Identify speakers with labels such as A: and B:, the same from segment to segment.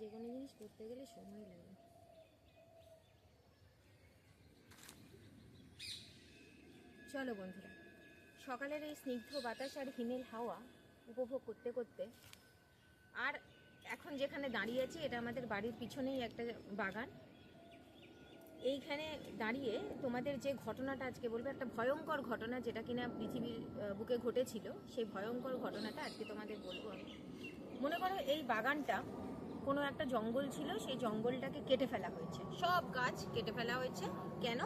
A: যে কোনো জিনিস করতে গেলে সময় লাগে। চলো বন্ধুরা, সকালের এই স্নিগ্ধ বাতাস আর হিমেল হাওয়া উপভোগ করতে করতে আর এখন যেখানে দাঁড়িয়ে আছি, এটা আমাদের বাড়ির পিছনেই একটা বাগান। এইখানে দাঁড়িয়ে তোমাদের যে ঘটনাটা আজকে বলব, একটা ভয়ঙ্কর ঘটনা যেটা কিনা পৃথিবীর বুকে ঘটেছিল, সেই ভয়ঙ্কর ঘটনাটা আজকে তোমাদের বলব আমি। মনে করো এই বাগানটা কোনো একটা জঙ্গল ছিল, সেই জঙ্গলটাকে কেটে ফেলা হয়েছে। সব গাছ কেটে ফেলা হয়েছে। কেন?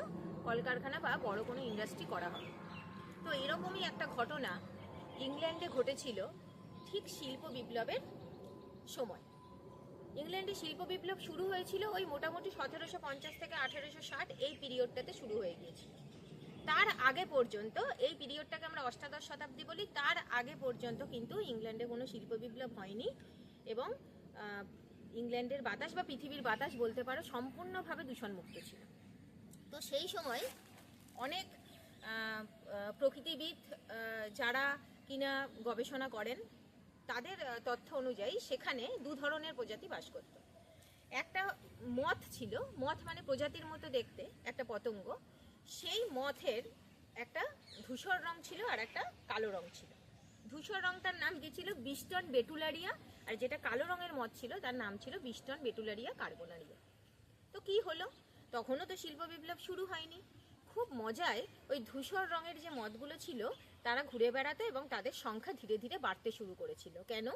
A: কলকারখানা বা বড় কোনো ইন্ডাস্ট্রি করা হবে তো এরকমই একটা ঘটনা ইংল্যান্ডে ঘটেছিল ঠিক শিল্প বিপ্লবের সময়। ইংল্যান্ডে শিল্প বিপ্লব শুরু হয়েছিল ওই মোটামুটি সতেরোশো পঞ্চাশ থেকে আঠেরোশো ষাট এই পিরিয়ডটাতে শুরু হয়ে গিয়েছিল। তার আগে পর্যন্ত, এই পিরিয়ডটাকে আমরা অষ্টাদশ শতাব্দী বলি, তার আগে পর্যন্ত কিন্তু ইংল্যান্ডে কোনো শিল্প বিপ্লব হয়নি এবং ইংল্যান্ডের বাতাস বা পৃথিবীর বাতাস বলতে পারো, সম্পূর্ণভাবে দূষণমুক্ত ছিল। তো সেই সময় অনেক প্রকৃতিবিদ যারা কিনা গবেষণা করেন, তাদের তথ্য অনুযায়ী সেখানে দু ধরনের প্রজাতি বাস করত। একটা মথ ছিল, মথ মানে প্রজাতির মতো দেখতে, একটা পতঙ্গ। সেই মথের একটা ধূসর রং ছিল আর একটা কালো রং ছিল। ধূসর রংটার নাম কি বিস্টন বেটুলারিয়া আর যেটা কালো রঙের মদ ছিল, তার নাম ছিল বিস্টন বেটুলারিয়া কার্বোনারিয়া। তো কি হলো? তখনও তো শিল্প বিপ্লব শুরু হয়নি। খুব মজায় ওই ধূসর রঙের যে মদগুলো ছিল, তারা ঘুরে বেড়াতো এবং তাদের সংখ্যা ধীরে ধীরে বাড়তে শুরু করেছিল। কেন?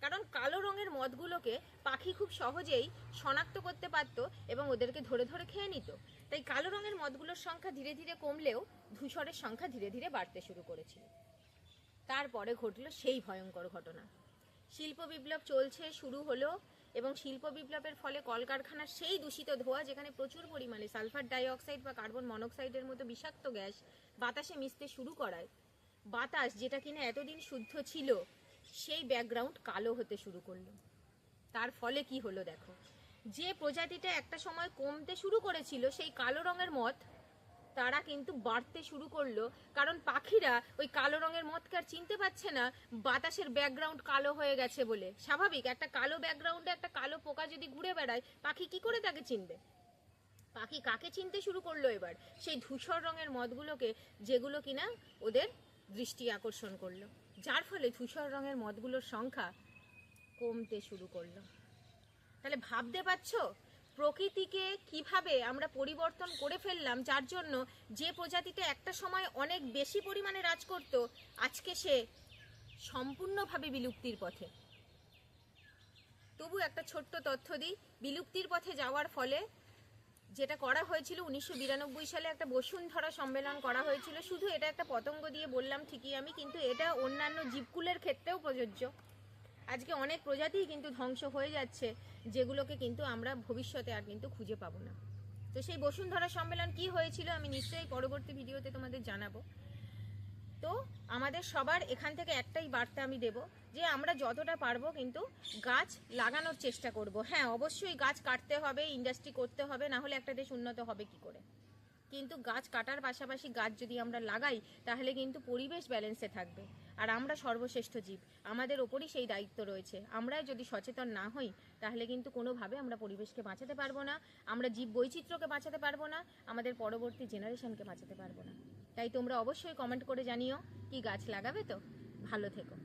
A: কারণ কালো রঙের মদগুলোকে পাখি খুব সহজেই শনাক্ত করতে পারতো এবং ওদেরকে ধরে ধরে খেয়ে নিত। তাই কালো রঙের মদগুলোর সংখ্যা ধীরে ধীরে কমলেও ধূসরের সংখ্যা ধীরে ধীরে বাড়তে শুরু করেছিল। তারপরে ঘটলো সেই ভয়ঙ্কর ঘটনা। শিল্প বিপ্লব চলছে, শুরু হলো এবং শিল্প বিপ্লবের ফলে কলকারখানার সেই দূষিত ধোঁয়া যেখানে প্রচুর পরিমাণে সালফার ডাইঅক্সাইড বা কার্বন মনোক্সাইডের মতো বিষাক্ত গ্যাস বাতাসে মিশতে শুরু করায়। বাতাস যেটা কিনা এতদিন শুদ্ধ ছিল, সেই ব্যাকগ্রাউন্ড কালো হতে শুরু করল। তার ফলে কি হলো দেখো? যে প্রজাতিটা একটা সময় কমতে শুরু করেছিল, সেই কালো রঙের মত তারা কিন্তু বাড়তে শুরু করল। কারণ পাখিরা ওই কালো রঙের মদকে আর চিনতে পারছে না, বাতাসের ব্যাকগ্রাউন্ড কালো হয়ে গেছে বলে। স্বাভাবিক, একটা কালো ব্যাকগ্রাউন্ডে একটা কালো পোকা যদি ঘুরে বেড়ায়, পাখি কি করে তাকে চিনবে? পাখি কাকে চিনতে শুরু করল এবার? সেই ধূসর রঙের মদগুলোকে, যেগুলো কিনা ওদের দৃষ্টি আকর্ষণ করল। যার ফলে ধূসর রঙের মদগুলোর সংখ্যা কমতে শুরু করল। তাহলে ভাবতে পারছ? প্রকৃতিকে কীভাবে আমরা পরিবর্তন করে ফেললাম, যার জন্য যে প্রজাতিটা একটা সময় অনেক বেশি পরিমাণে রাজ করত, আজকে সে সম্পূর্ণভাবে বিলুপ্তির পথে। তবু একটা ছোট্ট তথ্য দিই, বিলুপ্তির পথে যাওয়ার ফলে যেটা করা হয়েছিল, উনিশশো বিরানব্বই সালে একটা বসুন্ধরা সম্মেলন করা হয়েছিল। শুধু এটা একটা পতঙ্গ দিয়ে বললাম ঠিকই আমি, কিন্তু এটা অন্যান্য জীবকুলের ক্ষেত্রেও প্রযোজ্য। আজকে অনেক প্রজাতিই কিন্তু ধ্বংস হয়ে যাচ্ছে, যেগুলোকে কিন্তু আমরা ভবিষ্যতে আর কিন্তু খুঁজে পাবো না। তো সেই বসুন্ধরা সম্মেলন কি হয়েছিল আমি নিশ্চয়ই পরবর্তী ভিডিওতে তোমাদের জানাব। তো আমাদের সবার এখান থেকে একটাই বার্তা আমি দেব, যে আমরা যতটা পারব কিন্তু গাছ লাগানোর চেষ্টা করব। হ্যাঁ অবশ্যই গাছ কাটতে হবে ইন্ডাস্ট্রি করতে হবে না হলে একটা দেশ উন্নত হবে কি করে? কিন্তু গাছ কাটার পাশাপাশি গাছ যদি আমরা লাগাই, তাহলে কিন্তু পরিবেশ ব্যালেন্সে থাকবে। আর আমরা সর্বশ্রেষ্ঠ জীব, আমাদের ওপরই সেই দায়িত্ব রয়েছে। আমরা যদি সচেতন না হই, তাহলে কিন্তু কোনোভাবে আমরা পরিবেশকে বাঁচাতে পারব না, আমরা জীব বৈচিত্র্যকে বাঁচাতে পারব না, আমাদের পরবর্তী জেনারেশনকে বাঁচাতে পারব না। তাই তোমরা অবশ্যই কমেন্ট করে জানিও, কি গাছ লাগাবে তো? ভালো থেকো।